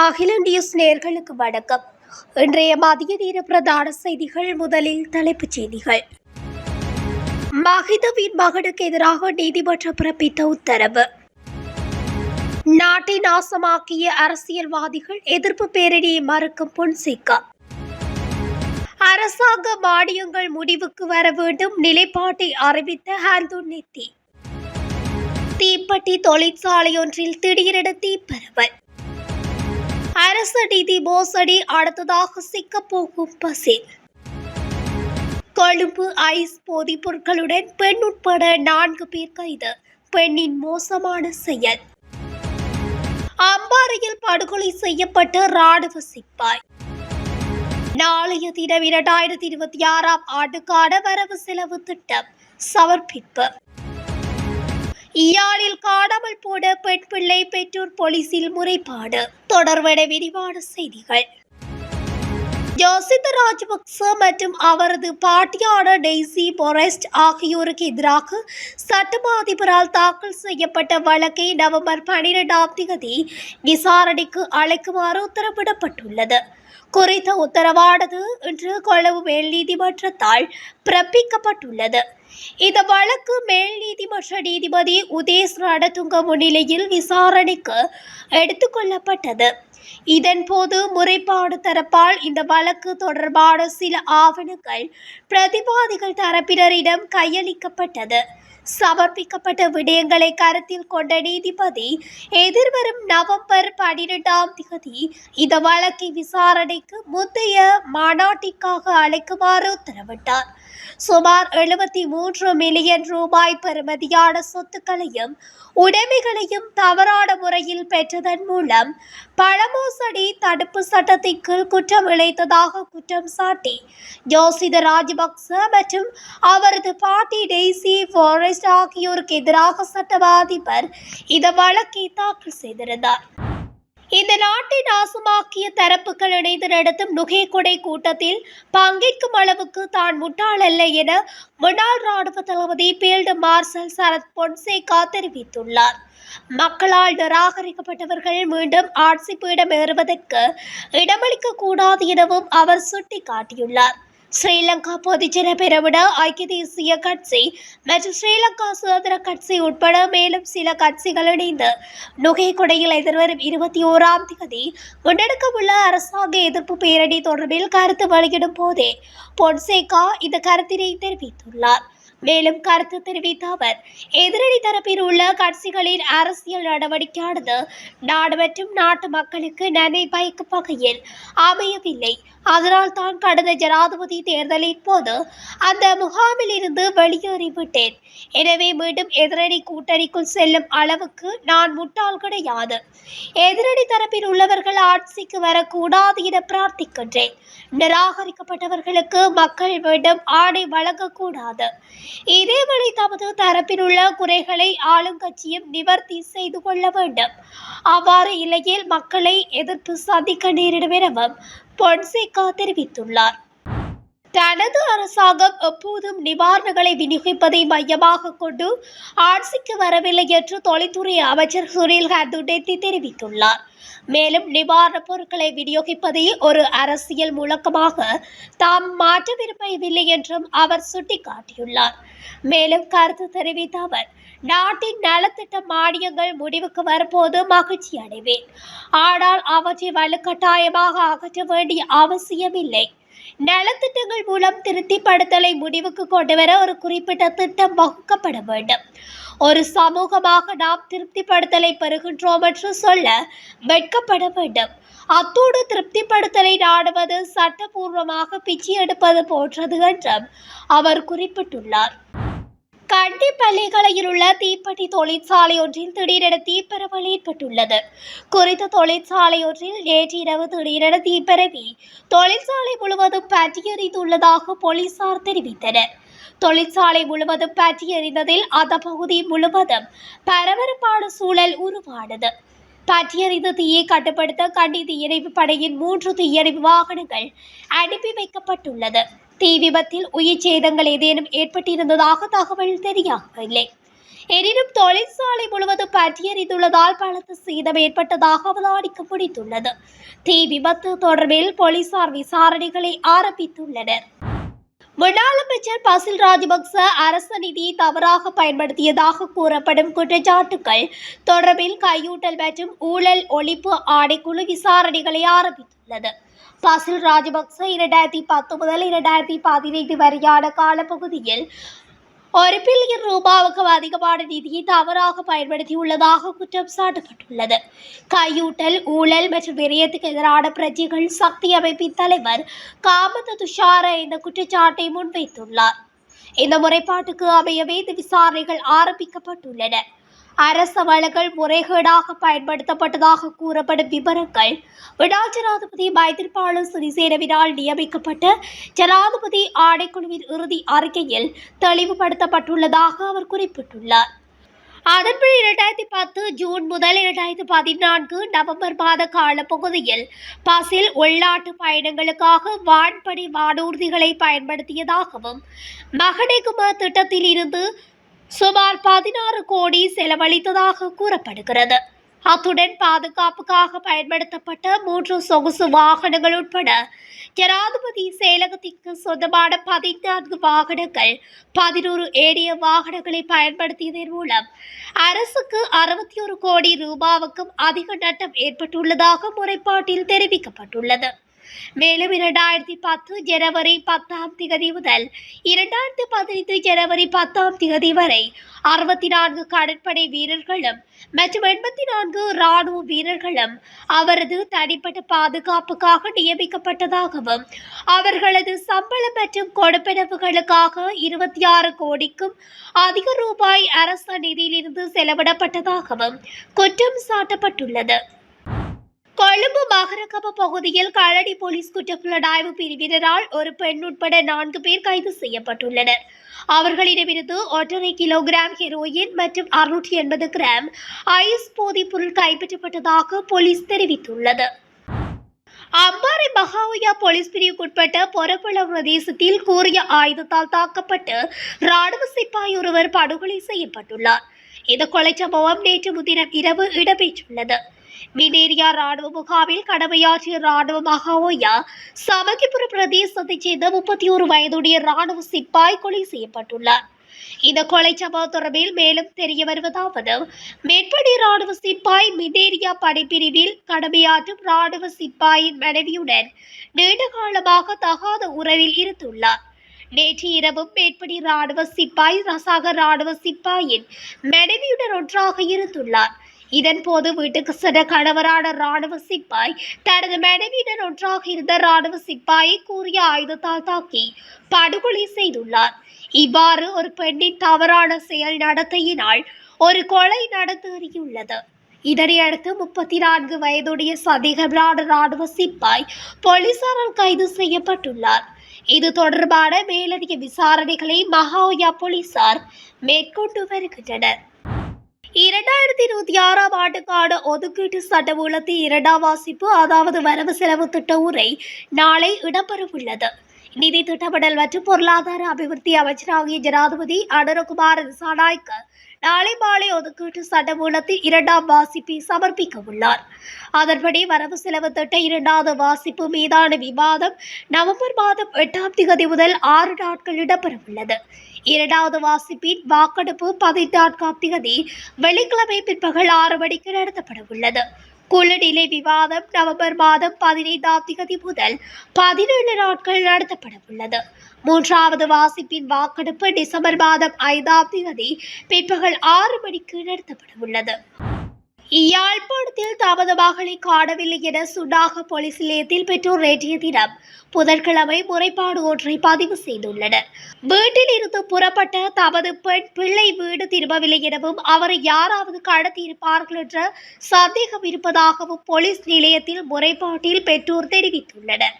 அகில நியூஸ் நேர்களுக்கு வணக்கம். இன்றைய மதிய நேர பிரதான செய்திகள் முதலில் தலைப்புச் செய்திகள். மகிதவின் மகனுக்கு எதிராக நீதிமன்றம் பிறப்பித்த உத்தரவு. நாட்டை நாசமாக்கிய அரசியல்வாதிகள் எதிர்ப்பு பேரணியை மறுக்கும் பொன்சிக்கா அரசாங்க மானியங்கள் முடிவுக்கு வர வேண்டும் நிலைப்பாட்டை அறிவித்த ஹாந்தூன் நித்தி. தீப்பட்டி தொழிற்சாலையொன்றில் திடீரென தீப்பரவல். மோசடி தி மோசடி அடுத்ததாக சிக்கப்போகும் பசில் கொழும்பு ஐஸ் போதைப் பொருட்களுடன் பெண் உட்பட நான்கு பேர் கைது. பெண்ணின் மோசமான செயல். அம்பாறையில் படுகொலை செய்யப்பட்ட ராணுவ சிப்பாய். நாளைய தினம் இரண்டாயிரத்தி இருபத்தி ஆறாம் ஆண்டுக்கான வரவு செலவு திட்டம். சமர்ப்பிப்பு. யாழில் காணாமல் போன பெண் பிள்ளை பெற்றோர் போலீசில் முறைப்பாடு. தொடர்பட விரிவான செய்திகள். ஜோசித ராஜபக்ச மற்றும் அவரது பாட்டியான டெய்சி பொரெஸ்ட் ஆகியோருக்கு எதிராக சட்டமா அதிபரால் தாக்கல் செய்யப்பட்ட வழக்கை நவம்பர் பனிரெண்டாம் தேதி விசாரணைக்கு அழைக்குமாறு உத்தரவிடப்பட்டுள்ளது. குறித்த உத்தரவானது இன்று கொழும்பு மேல் நீதிமன்றத்தால் பிறப்பிக்கப்பட்டுள்ளது. இந்த வழக்கு மேல் நீதிமன்ற நீதிபதி உதேஷ் நடத்துங்க முன்னிலையில் விசாரணைக்கு எடுத்துக்கொள்ளப்பட்டது இதன்போது முறைப்பாடு தரப்பால் இந்த வழக்கு தொடர்பான சில ஆவணங்கள் பிரதிவாதிகள் தரப்பினரிடம் கையளிக்கப்பட்டது. சமர்ப்பிக்கப்பட்ட விடயங்களை கருத்தில் கொண்ட நீதிபதி எதிர்வரும் நவம்பர் பனிரெண்டாம் தேதி இந்த வழக்கை விசாரணைக்கு முந்தைய மாநாட்டிற்காக அழைக்குமாறு உத்தரவிட்டார். சுமார் எழுபத்தி மூன்று மில்லியன் ரூபாய் பெறுமதியான சொத்துக்களையும் உடைமைகளையும் தவறான முறையில் பெற்றதன் மூலம் பழமோசடி தடுப்பு சட்டத்தின் கீழ் குற்றம் இழைத்ததாக குற்றம் சாட்டி ஜோசித ராஜபக்ச மற்றும் அவரது பாட்டி டெய்சி ஃபாரஸ்ட் ஆகியோருக்கு எதிராக சட்டவாதிபர் இந்த வழக்கை தாக்கல் செய்திருந்தார். இந்த நாட்டை நாசமாக்கிய தரப்புகள் இணைந்து நடத்தும் நுகைக்கொடை கூட்டத்தில் பங்கேற்கும் அளவுக்கு தான் முட்டாள் அல்ல என முன்னாள் ராணுவ தளபதி பீல்டு மார்ஷல் சரத் பொன்சேகா தெரிவித்துள்ளார். மக்களால் நிராகரிக்கப்பட்டவர்கள் மீண்டும் ஆட்சி பீடம் ஏறுவதற்கு இடமளிக்க கூடாது எனவும் அவர் சுட்டிக்காட்டியுள்ளார். ஸ்ரீலங்கா பொதுஜன பெரமுன ஐக்கிய தேசிய கட்சி மற்றும் ஸ்ரீலங்கா சுதந்திர கட்சி உட்பட மேலும் சில கட்சிகள் இணைந்து நுகைக்குடையில் எதிர்வரும் இருபத்தி ஓராம் தேதி முன்னெடுக்கவுள்ள அரசாங்க எதிர்ப்பு பேரணி தொடர்பில் கருத்து வெளியிடும் போதே பொன்சேகா இந்த கருத்தினை தெரிவித்துள்ளார். மேலும் கருத்து தெரிவித்த அவர் எதிரணி தரப்பில் உள்ள கட்சிகளின் அரசியல் நடவடிக்கையானது நாடு மற்றும் நாட்டு மக்களுக்கு நன்மை பயக்கும் வகையில் அமையவில்லை. அதனால் தான் கடந்த ஜனாதிபதி தேர்தலின் போது அந்த முகாமில் இருந்து வெளியேறிவிட்டேன். எனவே மீண்டும் எதிரணி கூட்டணிக்குள் செல்லும் அளவுக்கு நான் முட்டாள் கிடையாது. எதிரணி தரப்பில் உள்ளவர்கள் ஆட்சிக்கு வரக்கூடாது என பிரார்த்திக்கின்றேன். நிராகரிக்கப்பட்டவர்களுக்கு மக்கள் மீண்டும் ஆணை வழங்கக்கூடாது. இதேவேளை தமது தரப்பில் உள்ள குறைகளை ஆளுங்கட்சியும் நிவர்த்தி செய்து கொள்ள வேண்டும். அவ்வாறு இல்லையில் மக்களை எதிர்ப்பு சந்திக்க நேரிடும் எனவும் பொன்சேகா தெரிவித்துள்ளார். தனது அரசாங்கம் எப்போதும் நிவாரணங்களை விநியோகிப்பதை மையமாக கொண்டு ஆட்சிக்கு வரவில்லை என்று தொழில்துறை அமைச்சர் சுனில் ஹந்துடெத்தி தெரிவித்துள்ளார். மேலும் நிவாரணப் பொருட்களை விநியோகிப்பதை ஒரு அரசியல் முழக்கமாக தாம் மாற்ற விரும்பவில்லை என்றும் அவர் சுட்டிக்காட்டியுள்ளார். மேலும் கருத்து தெரிவித்த அவர் நாட்டின் நலத்திட்ட மானியங்கள் முடிவுக்கு வரும்போது மகிழ்ச்சி அடைவேன். ஆனால் அவற்றை வலுக்கட்டாயமாக அகற்ற வேண்டிய அவசியமில்லை. நலத்திட்டங்கள் மூலம் திருப்திப்படுத்தலை முடிவுக்கு கொண்டுவர ஒரு குறிப்பிட்ட திட்டம் வகுக்கப்பட வேண்டும். ஒரு சமூகமாக நாம் திருப்திப்படுத்தலை பெறுகின்றோம் என்று சொல்ல வெட்கப்பட வேண்டும். அத்தோடு திருப்திப்படுத்தலை நாடுவது சட்டபூர்வமாக பிச்சை எடுப்பது போன்றது என்றும் அவர் குறிப்பிட்டுள்ளார். கண்டி பள்ளிகளையில் உள்ள தீப்பெட்டி தொழிற்சாலை ஒன்றில் திடீரென தீப்பரவல் ஏற்பட்டுள்ளது. குறித்த தொழிற்சாலை ஒன்றில் நேற்று இரவு திடீரென தீப்பரவி தொழிற்சாலை முழுவதும் பற்றியறிந்துள்ளதாக போலீசார் தெரிவித்தனர். தொழிற்சாலை முழுவதும் பற்றி எறிந்ததில் அந்த பகுதி முழுவதும் பரபரப்பான சூழல் உருவானது. பற்றியறிந்த தீயை கட்டுப்படுத்த கண்டி தீயணைப்பு படையின் மூன்று தீயணைப்பு வாகனங்கள் அனுப்பி வைக்கப்பட்டுள்ளது. தீ விபத்தில் உயிர் சேதங்கள் ஏதேனும் ஏற்பட்டிருந்ததாக தகவல் தெரியவில்லை எனினும் தொழிற்சாலை முழுவதும் பற்றியறிந்துள்ளதால் பலத்த சீதம் ஏற்பட்டதாக அவதானிக்க முடிந்துள்ளது. தீ விபத்து தொடர்பில் போலீசார் விசாரணைகளை ஆரம்பித்துள்ளனர். முன்னாள் அமைச்சர் பசில் ராஜபக்ச அரச நிதியை தவறாக பயன்படுத்தியதாக கூறப்படும் குற்றச்சாட்டுகள் தொடர்பில் கையூட்டல் மற்றும் ஊழல் ஒழிப்பு ஆணைக்குழு விசாரணைகளை ஆரம்பித்துள்ளது. பசில் ராஜபக்ச இரண்டாயிரத்தி பத்து முதல் இரண்டாயிரத்தி பதினைந்து வரையான காலப்பகுதியில் ஒரு பில்லியன் ரூபாவுக்கு அதிகமான நிதியை தவறாக பயன்படுத்தியுள்ளதாக குற்றம் சாட்டப்பட்டுள்ளது. கையூட்டல் ஊழல் மற்றும் விரயத்துக்கு எதிரான பிரஜைகள் சக்தி அமைப்பின் தலைவர் காமத துஷார இந்த குற்றச்சாட்டை முன்வைத்துள்ளார். இந்த முறைப்பாட்டுக்கு அமையவே இந்த விசாரணைகள் ஆரம்பிக்கப்பட்டுள்ளன. அரச வளங்கள் முறைகேடாக பயன்படுத்தப்பட்டதாக கூறப்படும் விவரங்கள் விடால் ஜனாதிபதி மைத்திரிபால சிறிசேனவினால் நியமிக்கப்பட்ட ஜனாதிபதி ஆணைக்குழுவின் இறுதி அறிக்கையில் தெளிவுபடுத்தப்பட்டுள்ளதாக அவர் குறிப்பிட்டுள்ளார். அதன்படி இரண்டாயிரத்தி பத்து ஜூன் முதல் இரண்டாயிரத்தி பதினான்கு நவம்பர் மாத காலப்பகுதியில் பஸ்ஸில் உள்நாட்டு பயணங்களுக்காக வான்படி வானூர்திகளை பயன்படுத்தியதாகவும் மகனேகும திட்டத்தில் இருந்து சுமார் பதினாறு கோடி செலவழித்ததாக கூறப்படுகிறது. அத்துடன் பாதுகாப்புக்காக பயன்படுத்தப்பட்ட மூன்று சொகுசு வாகனங்கள் உட்பட ஜனாதிபதி செயலகத்திற்கு சொந்தமான பதினான்கு வாகனங்கள் பதினோரு ஏடிய வாகனங்களை பயன்படுத்தியதன் மூலம் அரசுக்கு அறுபத்தி ஒரு கோடி ரூபாவுக்கும் அதிக நட்டம் ஏற்பட்டுள்ளதாக முறைப்பாட்டில் தெரிவிக்கப்பட்டுள்ளது. மேலும் இரண்டாயிரத்தி பத்து ஜனவரி பத்தாம் திகதி முதல் இரண்டாயிரத்தி பதினைந்து ஜனவரி பத்தாம் திகதி வரை அறுபத்தி நான்கு கடற்படை வீரர்களும் மற்றும் எண்பத்தி நான்கு இராணுவ வீரர்களும் அவரது தனிப்பட்ட பாதுகாப்புக்காக நியமிக்கப்பட்டதாகவும் அவர்களது சம்பளம் மற்றும் கொடுப்பனவுகளுக்காக இருபத்தி ஆறு கோடிக்கும் அதிக ரூபாய் அரச நிதியிலிருந்து செலவிடப்பட்டதாகவும் குற்றம் சாட்டப்பட்டுள்ளது. கொழும்பு மகரகப பகுதியில் களடி போலீஸ் குற்றப்புலனாய்வு பிரிவினரால் ஒரு பெண் உட்பட நான்கு பேர் கைது செய்யப்பட்டுள்ளனர். அவர்களிடமிருந்து ஒன்றரை கிலோகிராம் ஹெரோயின் மற்றும் அறுநூற்றி எண்பது கிராம் ஐஸ் போதைப் பொருள் கைப்பற்றப்பட்டதாக போலீஸ் தெரிவித்துள்ளது. அம்பாறை மகாவியா போலீஸ் பிரிவுக்குட்பட்ட பொறப்பள பிரதேசத்தில் கூறிய ஆயுதத்தால் தாக்கப்பட்டு ராணுவ சிப்பாய் ஒருவர் படுகொலை செய்யப்பட்டுள்ளார். இந்த கொலை சம்பவம் நேற்று முன்தினம் இரவு இடம்பெற்றுள்ளது. மினேரியா ராணுவ முகாமில் கடமையாற்றிய ராணுவ மகாவோயா சமகிபுர பிரதேசத்தைச் சேர்ந்த முப்பத்தி ஒரு வயதுடைய ராணுவ சிப்பாய் கொலை செய்யப்பட்டுள்ளார் இந்த கொலை சம்பவம் தொடர்பில் மேலும் தெரிய வருவதாவது மேற்படி ராணுவ சிப்பாய் மினேரியா படைப்பிரிவில் கடமையாற்றும் ராணுவ சிப்பாயின் மனைவியுடன் நீண்ட காலமாக தகாத உறவில் இருந்துள்ளார் நேற்று இரவும் மேற்படி ராணுவ சிப்பாய் ரசாக ராணுவ சிப்பாயின் மனைவியுடன் ஒன்றாக இருந்துள்ளார் இதன் போது வீட்டுக்கு சென்ற கணவரான ராணுவ சிப்பாய் தனது மனைவியுடன் ஒன்றாக இருந்த ராணுவ சிப்பாயை கூறிய ஆயுதத்தால் தாக்கி படுகொலை செய்துள்ளார். இவ்வாறு ஒரு பெண்ணின் தவறான செயல் நடத்தையினால் ஒரு கொலை நடந்தேறியுள்ளது. இதனையடுத்து முப்பத்தி நான்கு வயதுடைய சந்தேகமான ராணுவ சிப்பாய் போலீசாரால் கைது செய்யப்பட்டுள்ளார். இது தொடர்பான மேலதிக விசாரணைகளை மகாயா போலீசார் மேற்கொண்டு வருகின்றனர். இரண்டாயிரத்தி இருபத்தி ஆறாம் ஆண்டுக்கான ஒதுக்கீட்டு சட்டமூலத்தின் இரண்டாம் வாசிப்பு அதாவது வரவு செலவு திட்ட உரை நாளை இடம்பெறவுள்ளது. நிதி திட்டமிடல் மற்றும் பொருளாதார அபிவிருத்தி அமைச்சராகிய ஜனாதிபதி அனுரகுமார் திசாநாயக்க நாளை மாலை ஒதுக்கீட்டு சட்டமூலத்தின் இரண்டாம் வாசிப்பை சமர்ப்பிக்க உள்ளார் அதன்படி வரவு செலவு திட்ட இரண்டாவது வாசிப்பு மீதான விவாதம் நவம்பர் மாதம் எட்டாம் தேதி முதல் ஆறு நாட்கள் இடம்பெறவுள்ளது. இரண்டாவது வாசிப்பின் வாக்கெடுப்பு பதினான்காம் தேதி வெள்ளிக்கிழமை பிற்பகல் ஆறு மணிக்கு நடத்தப்பட உள்ளது. குழு விவாதம் நவம்பர் மாதம் பதினைந்தாம் தேதி முதல் பதினேழு நாட்கள் நடத்தப்பட உள்ளது. மூன்றாவது வாசிப்பின் வாக்கெடுப்பு டிசம்பர் மாதம் ஐந்தாம் தேதி பிற்பகல் ஆறு மணிக்கு நடத்தப்பட உள்ளது. யாழ்ப்பாணத்தில் தமது மகளை காணவில்லை என சுண்டாக போலீஸ் நிலையத்தில் பெற்றோர் நேற்றைய தினம் புதன்கிழமை முறைப்பாடு ஒன்றை பதிவு செய்துள்ளனர். வீட்டில் இருந்து புறப்பட்ட தமது பெண் பிள்ளை வீடு திரும்பவில்லை எனவும் அவரை யாராவது கடத்தியிருப்பார்கள் என்ற சந்தேகம் இருப்பதாகவும் போலீஸ் நிலையத்தில் முறைப்பாட்டில் பெற்றோர் தெரிவித்துள்ளனர்.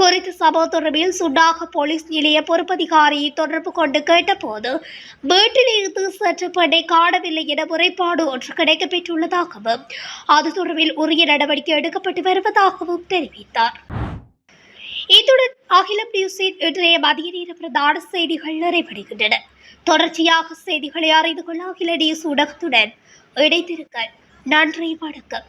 குறித்த சம்பவம் தொடர்பில் சுடாக போலீஸ் நிலைய பொறுப்பதிகாரியை தொடர்பு கொண்டு கேட்டபோது வீட்டில் இருந்து சற்று பெண்ணை காணவில்லை என முறைப்பாடு ஒன்று கிடைக்கப்பெற்றுள்ளதாகவும் அது தொடர்பில் உரிய நடவடிக்கை எடுக்கப்பட்டு வருவதாகவும் தெரிவித்தார். இத்துடன் அகிலம் நியூஸின் இன்றைய மதிய நேர பிரதான செய்திகள் நிறைவடைகின்றன. தொடர்ச்சியாக செய்திகளை அறிந்து கொள்ள அகில நியூஸ் ஊடகத்துடன் இணைந்திருங்கள். நன்றி வணக்கம்.